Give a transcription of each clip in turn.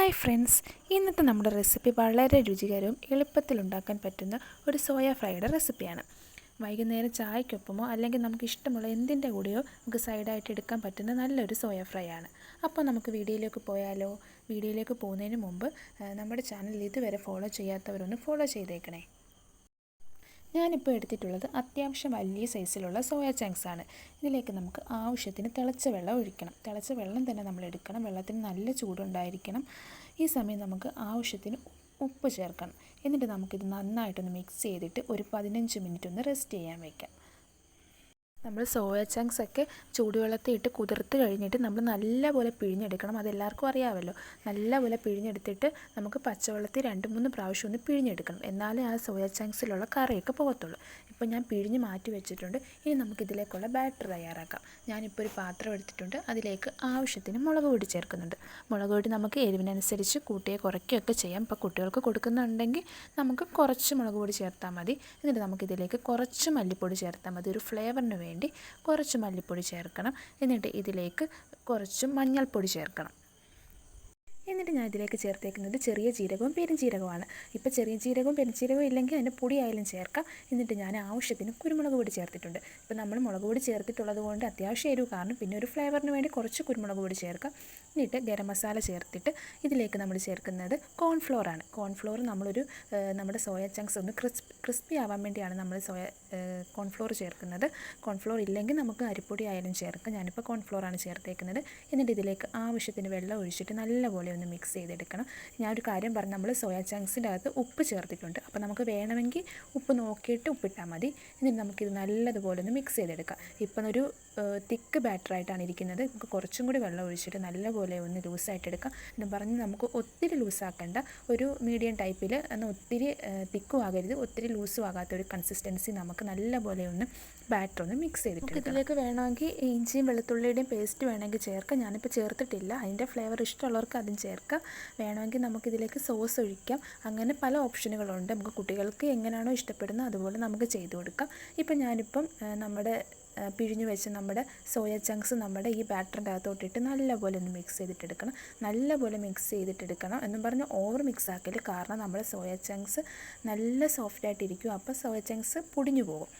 Hi friends. ഇന്നത്തെ നമ്മുടെ recipe വളരെ രുചികരവും എളുപ്പത്തിൽ ഉണ്ടാക്കാൻ പറ്റുന്ന ഒരു സോയ ഫ്രൈയുടെ റെസിപ്പിയാണ്. വൈകുന്നേരം ചായക്കൊപ്പമോ അല്ലെങ്കിൽ നമുക്ക് ഇഷ്ടമുള്ള എന്തിന്റെ കൂടെയോ നമുക്ക് സൈഡായിട്ട് എടുക്കാൻ പറ്റുന്ന നല്ലൊരു സോയ ഫ്രൈ ആണ് അപ്പോൾ നമുക്ക് വീഡിയോയിലേക്ക് പോയാലോ? വീഡിയോയിലേക്ക് പോകുന്നതിന് മുമ്പ് നമ്മുടെ ചാനൽ ഇതുവരെ ഫോളോ ചെയ്യാത്തവരൊന്ന് ഫോളോ ചെയ്തേക്കണേ. ഞാനിപ്പോൾ എടുത്തിട്ടുള്ളത് അത്യാവശ്യം വലിയ സൈസിലുള്ള സോയ ചങ്ക്സ് ആണ്. ഇതിലേക്ക് നമുക്ക് ആവശ്യത്തിന് തിളച്ച വെള്ളം ഒഴിക്കണം. തിളച്ച വെള്ളം തന്നെ നമ്മൾ എടുക്കണം. വെള്ളത്തിന് നല്ല ചൂടുണ്ടായിരിക്കണം. ഈ സമയം നമുക്ക് ആവശ്യത്തിന് ഉപ്പ് ചേർക്കണം. എന്നിട്ട് നമുക്കിത് നന്നായിട്ടൊന്ന് മിക്സ് ചെയ്തിട്ട് ഒരു പതിനഞ്ച് മിനിറ്റ് ഒന്ന് റെസ്റ്റ് ചെയ്യാൻ വയ്ക്കാം നമ്മൾ സോയ ചങ്ക്സ് ഒക്കെ ചൂടുവെള്ളത്തിൽ ഇട്ട് കുതിർത്ത് കഴിഞ്ഞിട്ട് നമ്മൾ നല്ലപോലെ പിഴിഞ്ഞെടുക്കണം. അതെല്ലാവർക്കും അറിയാമല്ലോ. നല്ലപോലെ പിഴിഞ്ഞെടുത്തിട്ട് നമുക്ക് പച്ചവെള്ളത്തിൽ രണ്ട് മൂന്ന് പ്രാവശ്യം ഒന്ന് പിഴിഞ്ഞെടുക്കണം. എന്നാലേ ആ സോയ ചങ്ക്സിലുള്ള കറിയൊക്കെ പോകത്തുള്ളൂ. ഇപ്പോൾ ഞാൻ പിഴിഞ്ഞ് മാറ്റി വെച്ചിട്ടുണ്ട്. ഇനി നമുക്ക് നമുക്കിതിലേക്കുള്ള ബാറ്റർ തയ്യാറാക്കാം. ഞാനിപ്പോൾ ഒരു പാത്രം എടുത്തിട്ടുണ്ട്. അതിലേക്ക് ആവശ്യത്തിന് മുളക് പൊടി ചേർക്കുന്നുണ്ട്. മുളക് പൊടി നമുക്ക് എരിവിനനുസരിച്ച് കൂട്ടിയെ കുറയ്ക്കുകയൊക്കെ ചെയ്യാം. ഇപ്പോൾ കുട്ടികൾക്ക് കൊടുക്കുന്നുണ്ടെങ്കിൽ നമുക്ക് കുറച്ച് മുളക് പൊടി ചേർത്താൽ മതി. എന്നിട്ട് നമുക്കിതിലേക്ക് കുറച്ച് മല്ലിപ്പൊടി ചേർത്താൽ മതി. ഒരു ഫ്ലേവറിന് വേണ്ടി. വേണ്ടി കുറച്ച് മല്ലിപ്പൊടി ചേർക്കണം. എന്നിട്ട് ഇതിലേക്ക് കുറച്ച് മഞ്ഞൾപ്പൊടി ചേർക്കണം. എന്നിട്ട് ഞാൻ ഇതിലേക്ക് ചേർത്തേക്കുന്നത് ചെറിയ ജീരകവും പെരുംജീരകവുമാണ്. ഇപ്പോൾ ചെറിയ ജീരകവും പെരുംജീരകവും ഇല്ലെങ്കിൽ അതിന്റെ പൊടിയായാലും ചേർക്കാം. എന്നിട്ട് ഞാൻ ആവശ്യത്തിന് കുരുമുളക് പൊടി ചേർത്തിട്ടുണ്ട്. ഇപ്പോൾ നമ്മൾ മുളക് പൊടി ചേർത്തിട്ടുള്ളത് കൊണ്ട് അത്യാവശ്യം എരിവ് കാരണം പിന്നെ ഒരു ഫ്ലേവറിന് വേണ്ടി കുറച്ച് കുരുമുളക് പൊടി ചേർക്കാം. എന്നിട്ട് ഗരം മസാല ചേർത്തിട്ട് ഇതിലേക്ക് നമ്മൾ ചേർക്കുന്നത് കോൺഫ്ലോറാണ് കോൺഫ്ലോർ നമ്മളൊരു നമ്മുടെ സോയ ചങ്ക്സ് ഒന്ന് ക്രിസ്പ് ക്രിസ്പി ആവാൻ വേണ്ടിയാണ് നമ്മൾ സോയ കോൺഫ്ലോർ ചേർക്കുന്നത്. കോൺഫ്ലോർ ഇല്ലെങ്കിൽ നമുക്ക് അരിപ്പൊടി ആയാലും ചേർക്കാം. ഞാനിപ്പോൾ കോൺഫ്ലോറാണ് ചേർത്തേക്കുന്നത്. എന്നിട്ട് ഇതിലേക്ക് ആവശ്യത്തിന് വെള്ളം ഒഴിച്ചിട്ട് നല്ലപോലെ ഒന്ന് മിക്സ് ചെയ്തെടുക്കണം. ഞാൻ ഒരു കാര്യം പറഞ്ഞു നമ്മൾ സോയാ ചങ്ക്സിന്റെ അകത്ത് ഉപ്പ് ചേർത്തിട്ടുണ്ട്. അപ്പോൾ നമുക്ക് വേണമെങ്കിൽ ഉപ്പ് നോക്കിയിട്ട് ഉപ്പിട്ടാൽ മതി. എന്നിട്ട് നമുക്കിത് നല്ലതുപോലെ ഒന്ന് മിക്സ് ചെയ്തെടുക്കാം. ഇപ്പം ഒരു തിക്ക് ബാറ്ററായിട്ടാണ് ഇരിക്കുന്നത്. നമുക്ക് കുറച്ചും കൂടി വെള്ളം ഒഴിച്ചിട്ട് നല്ലപോലെ ഒന്ന് ലൂസായിട്ട് എടുക്കാം. എന്ന് പറഞ്ഞ് നമുക്ക് ഒത്തിരി ലൂസാക്കേണ്ട. ഒരു മീഡിയം ടൈപ്പിൽ എന്നാൽ ഒത്തിരി തിക്കും ആകരുത്. ഒത്തിരി ലൂസും ആകാത്ത ഒരു കൺസിസ്റ്റൻസി നമുക്ക് നല്ലപോലെ ഒന്ന് ബാറ്റർ ഒന്ന് മിക്സ് ചെയ്തിട്ട് ഇതിലേക്ക് വേണമെങ്കിൽ ഇഞ്ചിയും വെളുത്തുള്ളിയുടെയും പേസ്റ്റ് വേണമെങ്കിൽ ചേർക്കാം. ഞാനിപ്പോൾ ചേർത്തിട്ടില്ല. അതിന്റെ ഫ്ലേവർ ഇഷ്ടമുള്ളവർക്ക് അതും ചേർക്കാം. വേണമെങ്കിൽ നമുക്കിതിലേക്ക് സോസ് ഒഴിക്കാം. അങ്ങനെ പല ഓപ്ഷനുകളുണ്ട്. നമുക്ക് കുട്ടികൾക്ക് എങ്ങനെയാണോ ഇഷ്ടപ്പെടുന്നത് അതുപോലെ നമുക്ക് ചെയ്തു കൊടുക്കാം. ഇപ്പം ഞാനിപ്പം നമ്മുടെ പിഴിഞ്ഞു വെച്ച് നമ്മുടെ സോയ ചങ്ക്സ് നമ്മുടെ ഈ ബാറ്ററിന്റെ അകത്തോട്ടിട്ട് നല്ലപോലെ ഒന്ന് മിക്സ് ചെയ്തിട്ടെടുക്കണം. നല്ലപോലെ മിക്സ് ചെയ്തിട്ടെടുക്കണം എന്നും പറഞ്ഞ് ഓവർ മിക്സ് ആക്കൽ കാരണം നമ്മുടെ സോയ ചങ്ക്സ് നല്ല സോഫ്റ്റ് ആയിട്ടിരിക്കും അപ്പോൾ സോയ ചങ്ക്സ് പൊടിഞ്ഞു പോകും.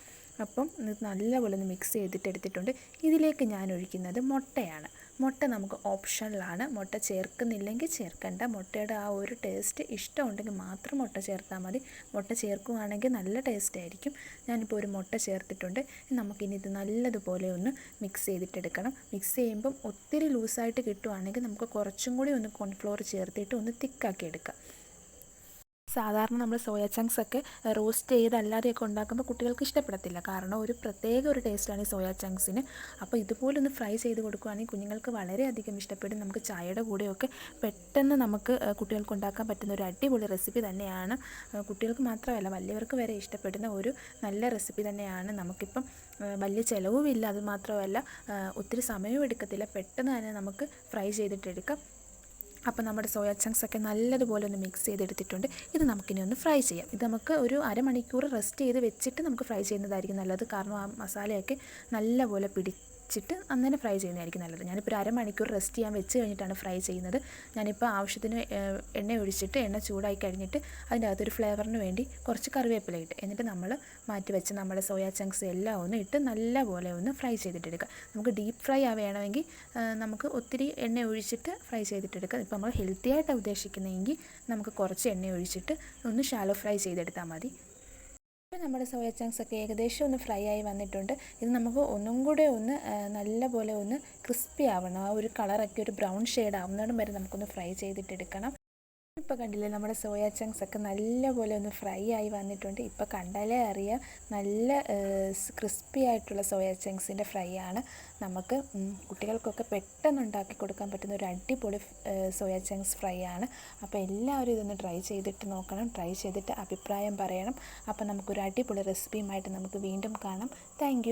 അപ്പം ഇത് നല്ലപോലെ ഒന്ന് മിക്സ് ചെയ്തിട്ട് എടുത്തിട്ടുണ്ട്. ഇതിലേക്ക് ഞാൻ ഒഴിക്കുന്നത് മുട്ടയാണ്. മുട്ട നമുക്ക് ഓപ്ഷണലാണ് മുട്ട ചേർക്കുന്നില്ലെങ്കിൽ ചേർക്കേണ്ട. മുട്ടയുടെ ആ ഒരു ടേസ്റ്റ് ഇഷ്ടമുണ്ടെങ്കിൽ മാത്രം മുട്ട ചേർത്താൽ മതി. മുട്ട ചേർക്കുകയാണെങ്കിൽ നല്ല ടേസ്റ്റ് ആയിരിക്കും. ഞാനിപ്പോൾ ഒരു മുട്ട ചേർത്തിട്ടുണ്ട്. നമുക്കിനി ഇത് നല്ലതുപോലെ ഒന്ന് മിക്സ് ചെയ്തിട്ടെടുക്കണം. മിക്സ് ചെയ്യുമ്പം ഒത്തിരി ലൂസായിട്ട് കിട്ടുവാണെങ്കിൽ നമുക്ക് കുറച്ചും കൂടി ഒന്ന് കോൺഫ്ലോർ ചേർത്തിട്ട് ഒന്ന് തിക്കാക്കി എടുക്കാം. സാധാരണ നമ്മൾ സോയ ചങ്ക്സ് ഒക്കെ റോസ്റ്റ് ചെയ്ത് അല്ലാതെയൊക്കെ ഉണ്ടാക്കുമ്പോൾ കുട്ടികൾക്ക് ഇഷ്ടപ്പെടത്തില്ല. കാരണം ഒരു പ്രത്യേക ഒരു ടേസ്റ്റാണ് ഈ സോയ ചങ്ക്സിന്. അപ്പോൾ ഇതുപോലെ ഒന്ന് ഫ്രൈ ചെയ്ത് കൊടുക്കുകയാണെങ്കിൽ കുഞ്ഞുങ്ങൾക്ക് വളരെയധികം ഇഷ്ടപ്പെടും. നമുക്ക് ചായയുടെ കൂടെയൊക്കെ പെട്ടെന്ന് നമുക്ക് കുട്ടികൾക്ക് ഉണ്ടാക്കാൻ പറ്റുന്ന ഒരു അടിപൊളി റെസിപ്പി തന്നെയാണ്. കുട്ടികൾക്ക് മാത്രമല്ല വലിയവർക്ക് വരെ ഇഷ്ടപ്പെടുന്ന ഒരു നല്ല റെസിപ്പി തന്നെയാണ്. നമുക്കിപ്പം വലിയ ചിലവുമില്ല. അതുമാത്രമല്ല ഒത്തിരി സമയവും എടുക്കത്തില്ല പെട്ടെന്ന് തന്നെ നമുക്ക് ഫ്രൈ ചെയ്തിട്ടെടുക്കാം. അപ്പോൾ നമ്മുടെ സോയാ ചങ്ക്സ് ഒക്കെ നല്ലതുപോലെ ഒന്ന് മിക്സ് ചെയ്തെടുത്തിട്ടുണ്ട്. ഇത് നമുക്കിനി ഒന്ന് ഫ്രൈ ചെയ്യാം. ഇത് നമുക്ക് ഒരു അരമണിക്കൂർ റെസ്റ്റ് ചെയ്ത് വെച്ചിട്ട് നമുക്ക് ഫ്രൈ ചെയ്യുന്നതായിരിക്കും നല്ലത്. കാരണം ആ മസാലയൊക്കെ നല്ലപോലെ പിടി വെച്ചിട്ട് അന്നേരം ഫ്രൈ ചെയ്യുന്നതായിരിക്കും നല്ലത്. ഞാനിപ്പോൾ ഒരു അരമണിക്കൂർ റെസ്റ്റ് ചെയ്യാൻ വെച്ച് കഴിഞ്ഞിട്ടാണ് ഫ്രൈ ചെയ്യുന്നത്. ഞാനിപ്പോൾ ആവശ്യത്തിന് എണ്ണ ഒഴിച്ചിട്ട് എണ്ണ ചൂടായി കഴിഞ്ഞിട്ട് അതിന്റെ അകത്തൊരു ഫ്ലേവറിന് വേണ്ടി കുറച്ച് കറിവേപ്പില ഇട്ട് എന്നിട്ട് നമ്മൾ മാറ്റി വെച്ച് നമ്മുടെ സോയാ ചങ്ക്സ് എല്ലാം ഒന്ന് ഇട്ട് നല്ലപോലെ ഒന്ന് ഫ്രൈ ചെയ്തിട്ടെടുക്കുക. നമുക്ക് ഡീപ്പ് ഫ്രൈ ആ നമുക്ക് ഒത്തിരി എണ്ണ ഒഴിച്ചിട്ട് ഫ്രൈ ചെയ്തിട്ടെടുക്കാം. ഇപ്പോൾ നമ്മൾ ഹെൽത്തി ആയിട്ടാണ് ഉദ്ദേശിക്കുന്നതെങ്കിൽ നമുക്ക് കുറച്ച് എണ്ണ ഒഴിച്ചിട്ട് ഒന്ന് ഷാലോ ഫ്രൈ ചെയ്തെടുത്താൽ മതി. ഇപ്പോൾ നമ്മുടെ സോയ ചങ്ക്സ് ഒക്കെ ഏകദേശം ഒന്ന് ഫ്രൈ ആയി വന്നിട്ടുണ്ട്. ഇത് നമുക്ക് ഒന്നും കൂടെ ഒന്ന് നല്ലപോലെ ഒന്ന് ക്രിസ്പി ആവണം. ആ ഒരു കളറൊക്കെ ഒരു ബ്രൗൺ ഷെയ്ഡ് ആവുന്നതും വരെ നമുക്കൊന്ന് ഫ്രൈ ചെയ്തിട്ടെടുക്കണം. ഇപ്പോൾ കണ്ടില്ലേ നമ്മുടെ സോയ ചങ്ക്സ് ഒക്കെ നല്ലപോലെ ഒന്ന് ഫ്രൈ ആയി വന്നിട്ടുണ്ട്. ഇപ്പോൾ കണ്ടാലേ അറിയാം നല്ല ക്രിസ്പി ആയിട്ടുള്ള സോയ ചങ്ക്സിന്റെ ഫ്രൈ ആണ്. നമുക്ക് കുട്ടികൾക്കൊക്കെ പെട്ടെന്ന് ഉണ്ടാക്കി കൊടുക്കാൻ പറ്റുന്ന ഒരു അടിപൊളി സോയ ചങ്ക്സ് ഫ്രൈ ആണ്. അപ്പോൾ എല്ലാവരും ഇതൊന്ന് ട്രൈ ചെയ്തിട്ട് നോക്കണം. ട്രൈ ചെയ്തിട്ട് അഭിപ്രായം പറയണം. അപ്പോൾ നമുക്കൊരു അടിപൊളി റെസിപ്പിയുമായിട്ട് നമുക്ക് വീണ്ടും കാണാം. താങ്ക്